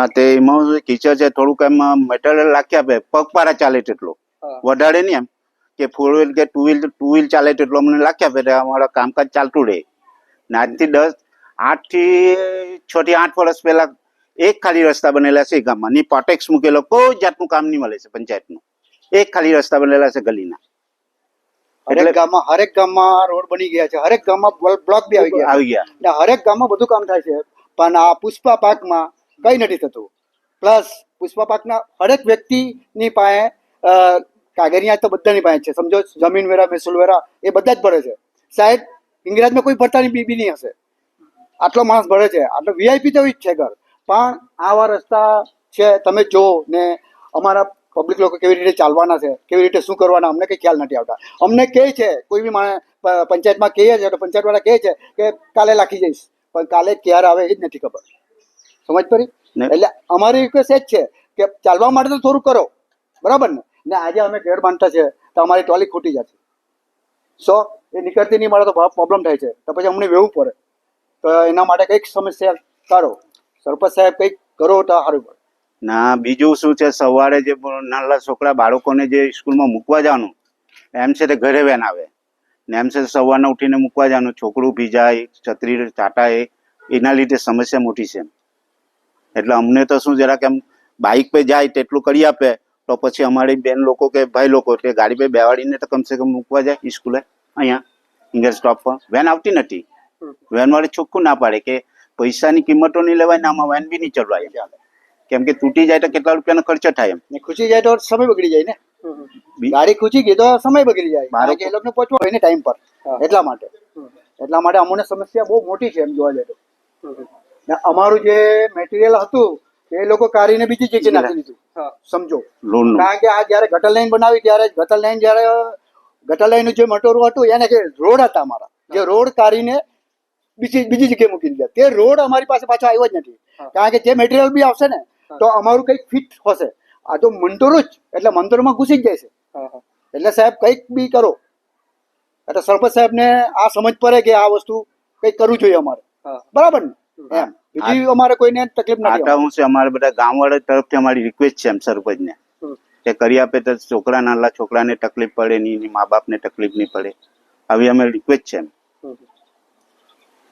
હા તે એમાં કિચર છે થોડુંક એમ મટીરિયલ રાખ્યા બે પગપારા ચાલે તેટલો. વધારે નહીં એમ કે ફોર વ્હીલ કે ટુ વ્હીલ ટુ વ્હીલ ચાલે તેટલો અમને રાખી બે અમારા કામકાજ ચાલતું રહે. ને આજથી દસ આઠથી છ થી આઠ વર્ષ પહેલા એક ખાલી રસ્તા બનેલા છે ગામમાં. ની પોટેક્સ મૂકેલો કોઈ જાતનું કામ નહીં મળે છે પંચાયતનું. એક ખાલી રસ્તા બનેલા છે ગલીના. હરેક ગામમાં હરેક ગામમાં રોડ બની ગયા છે. હરેક ગામમાં બ્લો- બ્લોક બી આવી ગયા આવી ગયા. હરેક ગામમાં બધું કામ થાય છે. પણ આ પુષ્પા પાકમાં કઈ નથી થતું. પ્લસ પુષ્પા પાકના હરેક વ્યક્તિની પાસે કાગરિયા તો બધાની પાસે છે. સમજો, જમીન વેરા, મહેસૂલ વેરા, એ બધા જ ભરે છે. સાહેબ, ઇંગ્રાજમાં કોઈ ભરતાની બીબી નહીં હશે. આટલો માણસ ભરે છે. આટલો વીઆઈપી તો જ છે ઘર. પણ આવા રસ્તા છે, તમે જો ને અમારા પબ્લિક લોકો કેવી રીતે ચાલવાના છે, કેવી રીતે શું કરવાના, અમને કંઈ ખ્યાલ નથી આવતા. અમને કહે છે, કોઈ બી માણસ પંચાયતમાં કહીએ છે, તો પંચાયતવાળા કહે છે કે કાલે લાખી જઈશ. પણ કાલે ક્યારે આવે એ જ નથી ખબર. સમજ પડી? એટલે અમારી રિક્વેસ્ટ એ જ છે કે ચાલવા માટે તો થોડું કરો. બરાબર ને? ને આજે અમે ઘેર બાંધતા છે તો અમારી ટોલી ખૂટી જશે. સો એ નીકળતી નહીં મળે તો પ્રોબ્લેમ થાય છે. તો પછી અમને વેવું પડે. તો એના માટે કંઈક સમસ્યા કરો સરપંચ સાહેબ કંઈક કરો તો સારું પડે. ના બીજું શું છે? સવારે જે નાના છોકરા બાળકોને જે સ્કૂલમાં મૂકવા જવાનું એમ છે તે ઘરે વેન આવે. ને એમ છે સવારના ઉઠીને મૂકવા જવાનું. છોકરું ભીજાય છત્રી ચાટાય એના લીધે સમસ્યા મોટી છે એટલે અમને તો શું જરાક એમ બાઇક પે જાય તેટલું કરી આપે તો પછી અમારી બેન લોકો કે ભાઈ લોકો એટલે ગાડી પે બેવાડીને તો કમસે કમ મૂકવા જાય સ્કૂલે અહીંયા ઇંગર સ્ટોપ પર. વેન આવતી નથી. વેન વાળી ચોખ્ખું ના પાડે કે પૈસાની કિંમતો નહીં લેવાય ને આમાં વેન બી નહીં ચલવાય કેમ કે તૂટી જાય તો કેટલા રૂપિયાનો ખર્ચો થાય એમ. ખુશી જાય તો સમય બગડી જાય ને. ગાડી ખૂચી ગઈ તો સમય બગડી જાય. મારે કારણ કે એ લોકોને પહોંચવા હોય ને ટાઈમ પર. એટલા માટે. એટલા માટે અમને સમસ્યા બહુ મોટી છે એમ જોવા જાય તો. ને અમારું જે મટીરિયલ હતું એ લોકો કાઢીને બીજી જગ્યાએ નાખી દીધું. સમજો. કારણ કે આ જયારે ગટર લાઈન બનાવી ત્યારે ગટર લાઈન જયારે ગટર લાઈન જે મટોરું હતું એને કે રોડ હતા અમારા જે રોડ કાઢીને બીજી બીજી જગ્યાએ મૂકી દીધા તે રોડ અમારી પાસે પાછો આવ્યો જ નથી. કારણ કે જે મટીરિયલ બી આવશે ને તો અમારું કંઈક ફિટ હશે. આ તો મંતોરું જ એટલે મંતોરમાં ઘૂસી જ જાય છે. એટલે સાહેબ કંઈક બી કરો. એટલે સરપંચ સાહેબને આ સમજ પડે કે આ વસ્તુ કંઈક કરવું જોઈએ અમારે. બરાબર ને? એમ. બીજી અમારે કોઈને તકલીફ નથી આટા હું છે અમારે બધા ગામવાળા તરફથી અમારી રિક્વેસ્ટ છે એમ સરપંચને. કે કરી આપે તો છોકરા નાના છોકરાને તકલીફ પડે નહીં મા બાપને તકલીફ નહીં પડે. આવી અમે રિક્વેસ્ટ છે એમ.